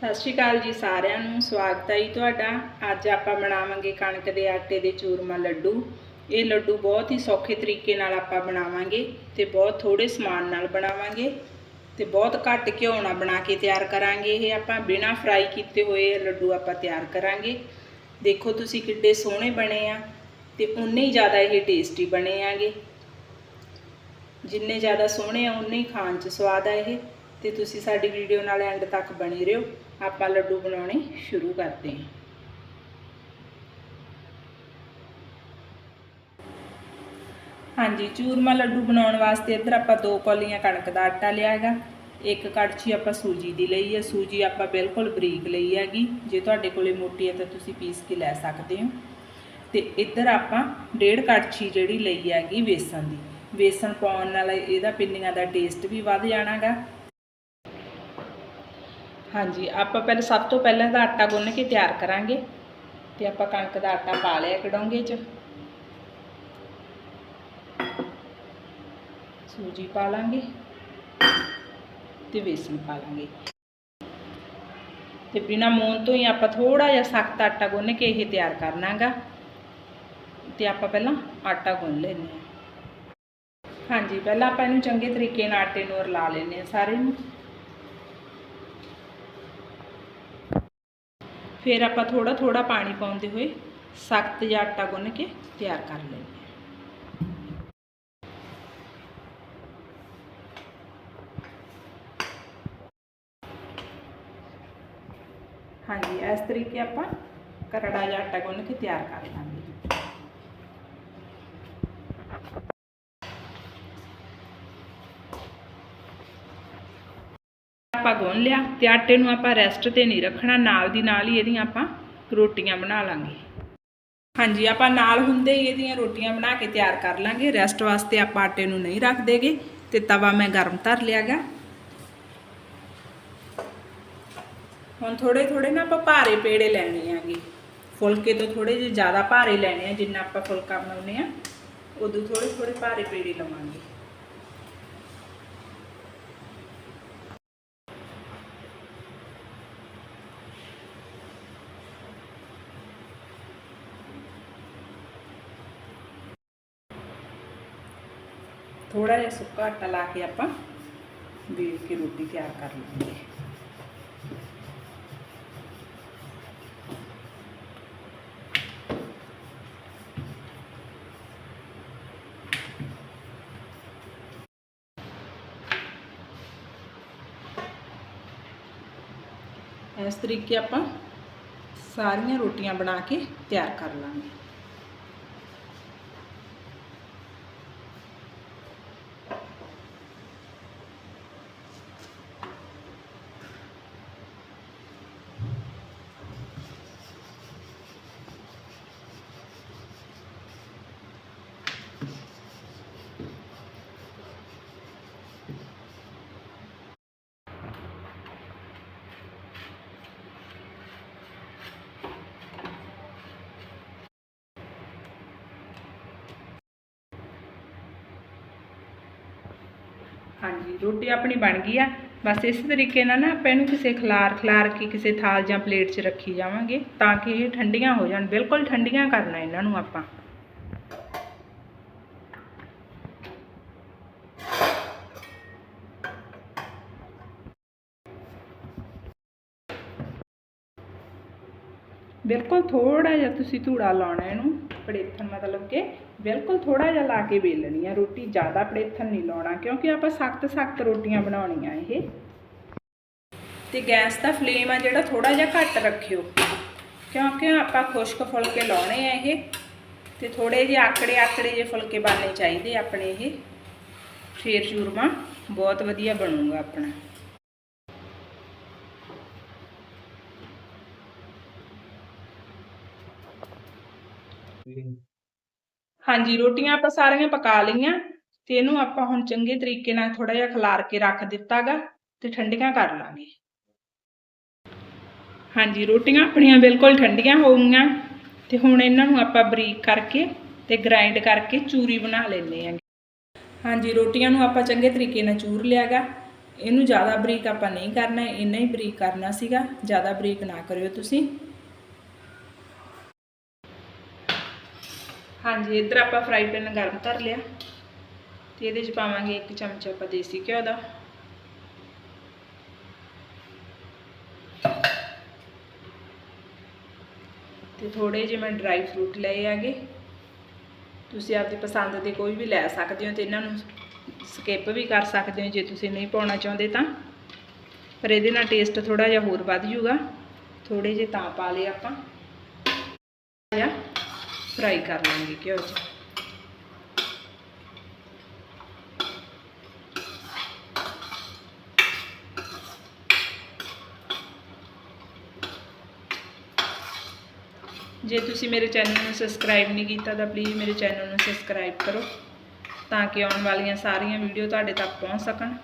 ਸਤਿ ਸ਼੍ਰੀ ਅਕਾਲ ਜੀ ਸਾਰਿਆਂ ਨੂੰ, ਸਵਾਗਤ ਹੈ ਜੀ ਤੁਹਾਡਾ। ਅੱਜ ਆਪਾਂ ਬਣਾਵਾਂਗੇ ਕਣਕ ਦੇ ਆਟੇ ਦੇ ਚੂਰਮਾ ਲੱਡੂ। ਇਹ ਲੱਡੂ ਬਹੁਤ ਹੀ ਸੌਖੇ ਤਰੀਕੇ ਨਾਲ ਆਪਾਂ ਬਣਾਵਾਂਗੇ ਤੇ ਬਹੁਤ ਥੋੜੇ ਸਮਾਨ ਨਾਲ ਬਣਾਵਾਂਗੇ ਤੇ ਬਹੁਤ ਘੱਟ ਘਿਓ ਨਾਲ ਬਣਾ ਕੇ ਤਿਆਰ ਕਰਾਂਗੇ ਇਹ ਆਪਾਂ। ਬਿਨਾ ਫਰਾਈ ਕੀਤੇ ਹੋਏ ਇਹ ਲੱਡੂ ਆਪਾਂ ਤਿਆਰ ਕਰਾਂਗੇ। ਦੇਖੋ ਤੁਸੀਂ ਕਿੱਡੇ ਸੋਹਣੇ ਬਣੇ ਆ ਤੇ ਉਨੇ ਹੀ ਜ਼ਿਆਦਾ ਇਹ ਟੇਸਟੀ ਬਣੇ ਆਗੇ। ਜਿੰਨੇ ਜ਼ਿਆਦਾ ਸੋਹਣੇ ਆ, ਉਨੇ ਹੀ ਖਾਣ 'ਚ ਸਵਾਦ ਆ ਇਹ। ਤੇ ਤੁਸੀਂ ਸਾਡੀ ਵੀਡੀਓ ਨਾਲ ਐਂਡ ਤੱਕ ਬਣੇ ਰਹੋ। ਆਪਾਂ ਲੱਡੂ ਬਣਾਉਣੇ ਸ਼ੁਰੂ ਕਰਦੇ ਹਾਂ। ਹਾਂਜੀ, ਚੂਰਮਾ ਲੱਡੂ ਬਣਾਉਣ ਵਾਸਤੇ ਇੱਧਰ ਆਪਾਂ ਦੋ ਕੌਲੀਆਂ ਕਣਕ ਦਾ ਆਟਾ ਲਿਆ ਹੈਗਾ। ਇੱਕ ਕੜਛੀ ਆਪਾਂ ਸੂਜੀ ਦੀ ਲਈ ਹੈ। ਸੂਜੀ ਆਪਾਂ ਬਿਲਕੁਲ ਬਰੀਕ ਲਈ ਹੈਗੀ। ਜੇ ਤੁਹਾਡੇ ਕੋਲੇ ਮੋਟੀ ਹੈ ਤਾਂ ਤੁਸੀਂ ਪੀਸ ਕੇ ਲੈ ਸਕਦੇ ਹੋ। ਤੇ ਇੱਧਰ ਆਪਾਂ ਡੇਢ ਕੜਛੀ ਜਿਹੜੀ ਲਈ ਹੈਗੀ ਵੇਸਣ ਦੀ। ਵੇਸਣ ਪਾਉਣ ਨਾਲ ਇਹਦਾ ਪਿੰਨੀਆਂ ਦਾ ਟੇਸਟ ਵੀ ਵੱਧ ਜਾਣਾਗਾ। ਹਾਂਜੀ, ਆਪਾਂ ਪਹਿਲਾਂ ਸਭ ਤੋਂ ਪਹਿਲਾਂ ਇਹਦਾ ਆਟਾ ਗੁੰਨ ਕੇ ਤਿਆਰ ਕਰਾਂਗੇ ਤੇ ਆਪਾਂ ਕਣਕ ਦਾ ਆਟਾ ਪਾ ਲਿਆ ਕਡੋਂਗੇ 'ਚ। ਸੂਜੀ ਪਾ ਲਾਂਗੇ ਤੇ ਵੇਸਣ ਪਾ ਲਾਂਗੇ। ਤੇ ਬਿਨਾ ਮੂਨ ਤੋਂ ਹੀ ਆਪਾਂ ਥੋੜਾ ਜਿਹਾ ਸਖਤ ਆਟਾ ਗੁੰਨ ਕੇ ਇਹ ਤਿਆਰ ਕਰਨਾਗਾ। ਤੇ ਆਪਾਂ ਪਹਿਲਾਂ ਆਟਾ ਗੁੰਨ ਲੈਂਦੇ ਹਾਂ। ਹਾਂਜੀ, ਪਹਿਲਾਂ ਆਪਾਂ ਇਹਨੂੰ ਚੰਗੇ ਤਰੀਕੇ ਨਾਲ ਆਟੇ ਨੂੰ ਰਲਾ ਲੈਂਦੇ ਹਾਂ ਸਾਰੇ ਨੂੰ। ਫਿਰ ਆਪਾਂ ਥੋੜਾ ਥੋੜਾ ਪਾਣੀ ਪਾਉਂਦੇ ਹੋਏ ਸਖਤ ਜਿਹਾ ਆਟਾ ਗੁੰਨ ਕੇ ਤਿਆਰ ਕਰ ਲੈਂਦੇ ਹਾਂ ਹਾਂਜੀ ਇਸ ਤਰੀਕੇ ਆਪਾਂ ਕਰੜਾ ਜਿਹਾ ਆਟਾ ਗੁੰਨ ਕੇ ਤਿਆਰ ਕਰ ਲਾਂਗੇ ਆਪਾਂ ਗੁੰਨ ਲਿਆ ਤੇ ਆਟੇ ਨੂੰ ਆਪਾਂ ਰੈਸਟ ਤੇ ਨਹੀਂ ਰੱਖਣਾ, ਨਾਲ ਦੀ ਨਾਲ ਹੀ ਇਹਦੀਆਂ ਆਪਾਂ ਰੋਟੀਆਂ ਬਣਾ ਲਾਂਗੇ। ਹਾਂਜੀ, ਆਪਾਂ ਨਾਲ ਹੁੰਦੇ ਹੀ ਇਹਦੀਆਂ ਰੋਟੀਆਂ ਬਣਾ ਕੇ ਤਿਆਰ ਕਰ ਲਾਂਗੇ। ਰੈਸਟ ਵਾਸਤੇ ਆਪਾਂ ਆਟੇ ਨੂੰ ਨਹੀਂ ਰੱਖ ਦੇਗੇ ਤੇ ਤਵਾ ਮੈਂ ਗਰਮ ਧਰ ਲਿਆਗਾ। ਹੁਣ ਥੋੜੇ ਥੋੜੇ ਨਾ ਆਪਾਂ ਭਾਰੇ ਪੇੜੇ ਲੈਣੇ ਆਗੇ ਫੁਲਕੇ ਤੋਂ ਥੋੜੇ ਜਿਹੇ ਜ਼ਿਆਦਾ ਭਾਰੇ ਲੈਣੇ ਆ, ਜਿੰਨਾ ਆਪਾਂ ਫੁਲਕਾ ਬਣਾਉਨੇ ਆ, ਉਦੋਂ ਥੋੜੇ ਥੋੜੇ ਭਾਰੇ ਪੇੜੇ ਲਵਾਂਗੇ। ਥੋੜਾ ਜਿਹਾ ਸੁੱਕਾ ਆਟਾ ਲਾ ਕੇ ਆਪਾਂ ਵੇਲ ਕੇ ਰੋਟੀ ਤਿਆਰ ਕਰ ਲਾਂਗੇ ਇਸ ਤਰੀਕੇ ਆਪਾਂ ਸਾਰੀਆਂ ਰੋਟੀਆਂ ਬਣਾ ਕੇ ਤਿਆਰ ਕਰ ਲਾਂਗੇ ਹਾਂਜੀ, ਰੋਟੀ ਆਪਣੀ ਬਣ ਗਈ ਆ। ਬਸ ਇਸ ਤਰੀਕੇ ਨਾਲ ਨਾ ਆਪਾਂ ਇਹਨੂੰ ਕਿਸੇ ਖਲਾਰ ਖਲਾਰ ਕੇ ਕਿਸੇ ਥਾਲ ਜਾਂ ਪਲੇਟ 'ਚ ਰੱਖੀ ਜਾਵਾਂਗੇ ਤਾਂ ਕਿ ਇਹ ਠੰਡੀਆਂ ਹੋ ਜਾਣ। ਬਿਲਕੁਲ ਠੰਡੀਆਂ ਕਰਨਾ ਇਹਨਾਂ ਨੂੰ ਆਪਾਂ। ਬਿਲਕੁਲ ਥੋੜਾ ਜਿਹਾ ਤੁਸੀਂ ਧੂੜਾ ਲਾਉਣਾ ਇਹਨੂੰ ਪੜੇਥਨ ਮਤਲਬ ਕਿ। ਬਿਲਕੁਲ ਥੋੜਾ ਜਿਹਾ ਲਾ ਕੇ ਵੇਲਣੀ ਆ, ਰੋਟੀ ਜ਼ਿਆਦਾ ਪੜੇਥਨ ਨਹੀਂ ਲਾਉਣਾ ਕਿਉਂਕਿ ਆਪਾਂ ਸਖਤ ਸਖਤ ਰੋਟੀਆਂ ਬਣਾਉਣੀਆਂ ਇਹ। ਤੇ ਗੈਸ ਦਾ ਫਲੇਮ ਆ ਜਿਹੜਾ ਥੋੜਾ ਜਿਹਾ ਘੱਟ ਰੱਖਿਓ, ਕਿਉਂਕਿ ਆਪਾਂ ਖੁਸ਼ਕ ਫੁਲਕੇ ਲਾਉਣੇ ਆ ਇਹ ਤੇ ਥੋੜੇ ਜਿਹੇ ਆਕੜੇ ਆਕੜੇ ਜਿਹੇ ਫੁਲਕੇ ਬਣਨੇ ਚਾਹੀਦੇ ਆਪਣੇ ਇਹ। ਫੇਰ ਚੂਰਮਾ ਬਹੁਤ ਵਧੀਆ ਬਣੂਗਾ ਆਪਣਾ। ਹਾਂਜੀ, ਰੋਟੀਆਂ ਆਪਾਂ ਸਾਰੀਆਂ ਪਕਾ ਲਈਆਂ ਤੇ ਇਹਨੂੰ ਆਪਾਂ ਹੁਣ ਚੰਗੇ ਤਰੀਕੇ ਨਾਲ ਥੋੜਾ ਜਿਹਾ ਖਲਾਰ ਕੇ ਰੱਖ ਦਿੱਤਾਗਾ ਤੇ ਠੰਡੀਆਂ ਕਰ ਲਾਂਗੇ। ਹਾਂਜੀ, ਰੋਟੀਆਂ ਆਪਣੀਆਂ ਬਿਲਕੁਲ ਠੰਡੀਆਂ ਹੋ ਗਈਆਂ ਤੇ ਹੁਣ ਇਹਨਾਂ ਨੂੰ ਆਪਾਂ ਬਰੀਕ ਕਰਕੇ ਤੇ ਗ੍ਰਾਈਂਡ ਕਰਕੇ ਚੂਰੀ ਬਣਾ ਲੈਂਦੇ ਆਂ ਹਾਂਜੀ, ਰੋਟੀਆਂ ਨੂੰ ਆਪਾਂ ਚੰਗੇ ਤਰੀਕੇ ਨਾਲ ਚੂਰ ਲਿਆਗਾ। ਇਹਨੂੰ ਜ਼ਿਆਦਾ ਬਰੀਕ ਆਪਾਂ ਨਹੀਂ ਕਰਨਾ, ਇੰਨਾ ਹੀ ਬਰੀਕ ਕਰਨਾ ਸੀਗਾ, ਜ਼ਿਆਦਾ ਬਰੀਕ ਨਾ ਕਰਿਓ ਤੁਸੀਂ। ਹਾਂਜੀ, ਇੱਧਰ ਆਪਾਂ ਫਰਾਈ ਪੈਨ ਗਰਮ ਕਰ ਲਿਆ ਤੇ ਇਹਦੇ 'ਚ ਪਾਵਾਂਗੇ ਇੱਕ ਚਮਚ ਆਪਾਂ ਦੇਸੀ ਘਿਓ ਦਾ। ਤੇ ਥੋੜੇ ਜਿਹੇ ਮੈਂ ਡਰਾਈ ਫਰੂਟ ਲਏ ਆਗੇ ਤੁਸੀਂ ਆਪਦੀ ਪਸੰਦ ਦੇ ਕੋਈ ਵੀ ਲੈ ਸਕਦੇ ਹੋ ਤੇ ਇਹਨਾਂ ਨੂੰ ਸਕਿਪ ਵੀ ਕਰ ਸਕਦੇ ਹੋ ਜੇ ਤੁਸੀਂ ਨਹੀਂ ਪਾਉਣਾ ਚਾਹੁੰਦੇ ਤਾਂ। ਪਰ ਇਹਦੇ ਨਾਲ ਟੇਸਟ ਥੋੜਾ ਜਿਹਾ ਹੋਰ ਵੱਧ ਜੂਗਾ। ਥੋੜੇ ਜਿਹੇ ਤਾਂ ਪਾ ਲਏ ਆਪਾਂ। ਜਾਂ ਫਰਾਈ ਕਰ ਲਾਂਗੇ ਘਿਓ 'ਚ। ਜੇ ਤੁਸੀਂ ਮੇਰੇ ਚੈਨਲ ਨੂੰ ਸਬਸਕ੍ਰਾਈਬ ਨਹੀਂ ਕੀਤਾ ਤਾਂ ਪਲੀਜ਼ ਮੇਰੇ ਚੈਨਲ ਨੂੰ ਸਬਸਕ੍ਰਾਈਬ ਕਰੋ ਤਾਂ ਕਿ ਆਉਣ ਵਾਲੀਆਂ ਸਾਰੀਆਂ ਵੀਡੀਓ ਤੁਹਾਡੇ ਤੱਕ ਪਹੁੰਚ ਸਕਣ।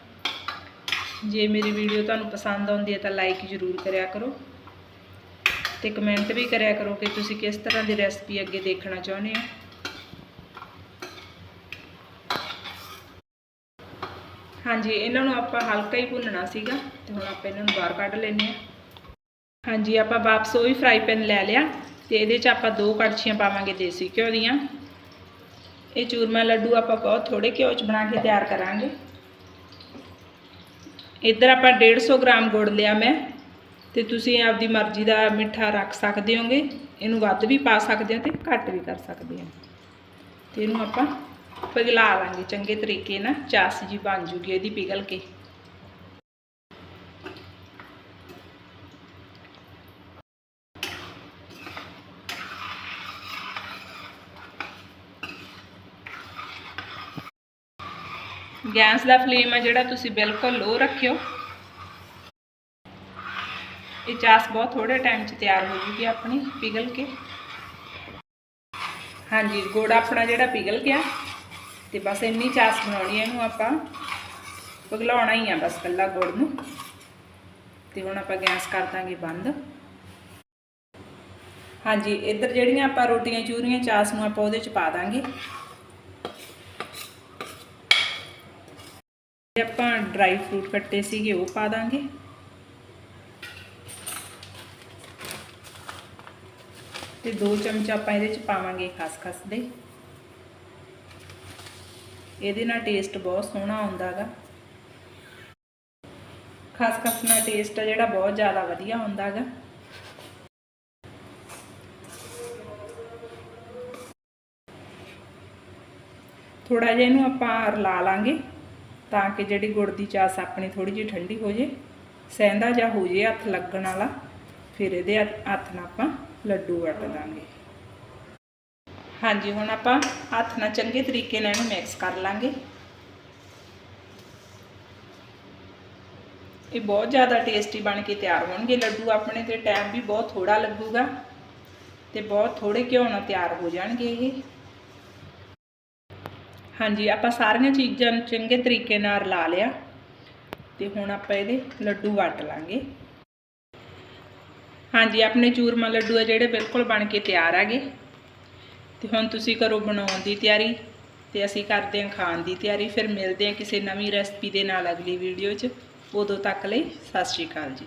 ਜੇ ਮੇਰੀ ਵੀਡੀਓ ਤੁਹਾਨੂੰ ਪਸੰਦ ਆਉਂਦੀ ਹੈ ਤਾਂ ਲਾਈਕ ਜ਼ਰੂਰ ਕਰਿਆ ਕਰੋ। ਤੇ ਕਮੈਂਟ ਵੀ ਕਰਿਆ ਕਰੋ ਕਿ ਤੁਸੀਂ ਕਿਸ ਤਰ੍ਹਾਂ ਦੀ ਰੈਸਪੀ ਅੱਗੇ ਦੇਖਣਾ ਚਾਹੁੰਦੇ ਹੋ। ਹਾਂਜੀ, ਇਹਨਾਂ ਨੂੰ ਆਪਾਂ ਹਲਕਾ ਹੀ ਭੁੰਨਣਾ ਸੀਗਾ ਤੇ ਹੁਣ ਆਪਾਂ ਇਹਨਾਂ ਨੂੰ ਬਾਹਰ ਕੱਢ ਲੈਂਦੇ ਹਾਂ। ਹਾਂਜੀ, ਆਪਾਂ ਵਾਪਸ ਉਹੀ ਫਰਾਈ ਪੈਨ ਲੈ ਲਿਆ ਤੇ ਇਹਦੇ 'ਚ ਆਪਾਂ ਦੋ ਕੜਛੀਆਂ ਪਾਵਾਂਗੇ ਦੇਸੀ ਘਿਓ ਦੀਆਂ। ਇਹ ਚੂਰਮਾ ਲੱਡੂ ਆਪਾਂ ਬਹੁਤ ਥੋੜੇ ਘਿਓ 'ਚ ਬਣਾ ਕੇ ਤਿਆਰ ਕਰਾਂਗੇ। ਇੱਧਰ ਆਪਾਂ 150 ਗ੍ਰਾਮ ਗੁੜ ਲਿਆ ਮੈਂ। ਤੇ ਤੁਸੀਂ ਆਪਦੀ ਮਰਜ਼ੀ ਦਾ ਮਿੱਠਾ ਰੱਖ ਸਕਦੇ ਹੋਗੇ, ਇਹਨੂੰ ਵੱਧ ਵੀ ਪਾ ਸਕਦੇ ਹੋ ਤੇ ਘੱਟ ਵੀ ਕਰ ਸਕਦੇ ਹੋ ਤੇ ਇਹਨੂੰ ਆਪਾਂ ਪਿਘਲਾ ਲਾਂਗੇ, ਚੰਗੇ ਤਰੀਕੇ ਨਾਲ, ਚਾਸ ਜੀ ਬਣ ਜੂਗੀ ਇਹਦੀ ਪਿਘਲ ਕੇ। ਗੈਸ ਦਾ ਫਲੇਮ ਹੈ ਜਿਹੜਾ ਤੁਸੀਂ ਬਿਲਕੁਲ ਲੋ ਰੱਖਿਓ। ਇਹ ਚਾਸ ਬਹੁਤ ਥੋੜੇ ਟਾਈਮ 'ਚ ਤਿਆਰ ਹੋ ਜੂਗੀ ਆਪਣੀ, ਪਿਘਲ ਕੇ। ਹਾਂਜੀ, ਗੁੜ ਆਪਣਾ ਜਿਹੜਾ ਪਿਘਲ ਗਿਆ। ਤੇ ਬਸ ਇੰਨੀ ਚਾਸ ਬਣਾਉਣੀ ਹੈ ਇਹਨੂੰ ਆਪਾਂ। ਪਿਘਲਾਉਣਾ ਹੀ ਆ ਬਸ ਕੱਲਾ ਗੁੜ ਨੂੰ। ਤੇ ਹੁਣ ਆਪਾਂ ਗੈਸ ਕਰ ਦਾਂਗੇ ਬੰਦ। ਹਾਂਜੀ, ਇੱਧਰ ਜਿਹੜੀਆਂ ਆਪਾਂ ਰੋਟੀਆਂ, ਚੂਰੀਆਂ, ਚਾਸ ਨੂੰ ਆਪਾਂ ਉਹਦੇ 'ਚ ਪਾ ਦਾਂਗੇ। ਆਪਾਂ ਡਰਾਈ ਫਰੂਟ ਕੱਟੇ ਸੀਗੇ, ਉਹ ਪਾ ਦਾਂਗੇ। ਤੇ ਦੋ ਚਮਚ ਆਪਾਂ ਇਹਦੇ ਚ ਪਾਵਾਂਗੇ ਖਸਖਸ ਦੇ। ਇਹਦੇ ਨਾਲ ਟੇਸਟ ਬਹੁਤ ਸੋਹਣਾ ਆਉਂਦਾਗਾ। ਖਸਖਸ ਨਾਲ ਟੇਸਟ ਜਿਹੜਾ ਬਹੁਤ ਜ਼ਿਆਦਾ ਵਧੀਆ ਹੁੰਦਾਗਾ ਥੋੜਾ ਜਿਹਾ ਇਹਨੂੰ ਆਪਾਂ ਰਲਾ ਲਾਂਗੇ ਤਾਂ ਕਿ ਜਿਹੜੀ ਗੁੜ ਦੀ ਚਾਸ ਆਪਣੀ ਥੋੜੀ ਜਿਹੀ ਠੰਡੀ ਹੋ ਜੇ। ਸਹਿੰਦਾ ਜਾਂ ਹੋ ਜੇ ਹੱਥ ਲੱਗਣ ਵਾਲਾ, ਫਿਰ ਇਹਦੇ ਹੱਥ ਨਾਲ ਆਪਾਂ ਲੱਡੂ ਵੱਟ ਦਾਂਗੇ ਹਾਂਜੀ, ਹੁਣ ਆਪਾਂ ਹੱਥ ਨਾਲ ਚੰਗੇ ਤਰੀਕੇ ਨਾਲ ਇਹਨੂੰ ਮਿਕਸ ਕਰ ਲਾਂਗੇ। ਇਹ ਬਹੁਤ ਜ਼ਿਆਦਾ ਟੇਸਟੀ ਬਣ ਕੇ ਤਿਆਰ ਹੋਣਗੇ। ਲੱਡੂ ਆਪਣੇ ਤੇ ਟਾਈਮ ਵੀ ਬਹੁਤ ਥੋੜਾ ਲੱਗੂਗਾ ਤੇ ਬਹੁਤ ਥੋੜੇ ਘਿਓ ਨਾਲ ਤਿਆਰ ਹੋ ਜਾਣਗੇ ਇਹ। ਹਾਂਜੀ, ਆਪਾਂ ਸਾਰੀਆਂ ਚੀਜ਼ਾਂ ਨੂੰ ਚੰਗੇ ਤਰੀਕੇ ਨਾਲ ਲਾ ਲਿਆ ਤੇ ਹੁਣ ਆਪਾਂ ਇਹਦੇ ਲੱਡੂ ਵੱਟ ਲਾਂਗੇ। ਹਾਂਜੀ, ਆਪਣੇ ਚੂਰਮਾ ਲੱਡੂ ਆ ਜਿਹੜੇ ਬਿਲਕੁਲ ਬਣ ਕੇ ਤਿਆਰ ਆਗੇ। ਤੇ ਹੁਣ ਤੁਸੀਂ ਕਰੋ ਬਣਾਉਣ ਦੀ ਤਿਆਰੀ ਤੇ ਅਸੀਂ ਕਰਦੇ ਹਾਂ ਖਾਣ ਦੀ ਤਿਆਰੀ। ਫਿਰ ਮਿਲਦੇ ਹਾਂ ਕਿਸੇ ਨਵੀਂ ਰੈਸਪੀ ਦੇ ਨਾਲ ਅਗਲੀ ਵੀਡੀਓ 'ਚ। ਉਦੋਂ ਤੱਕ ਲਈ ਸਤਿ ਸ਼੍ਰੀ ਅਕਾਲ ਜੀ।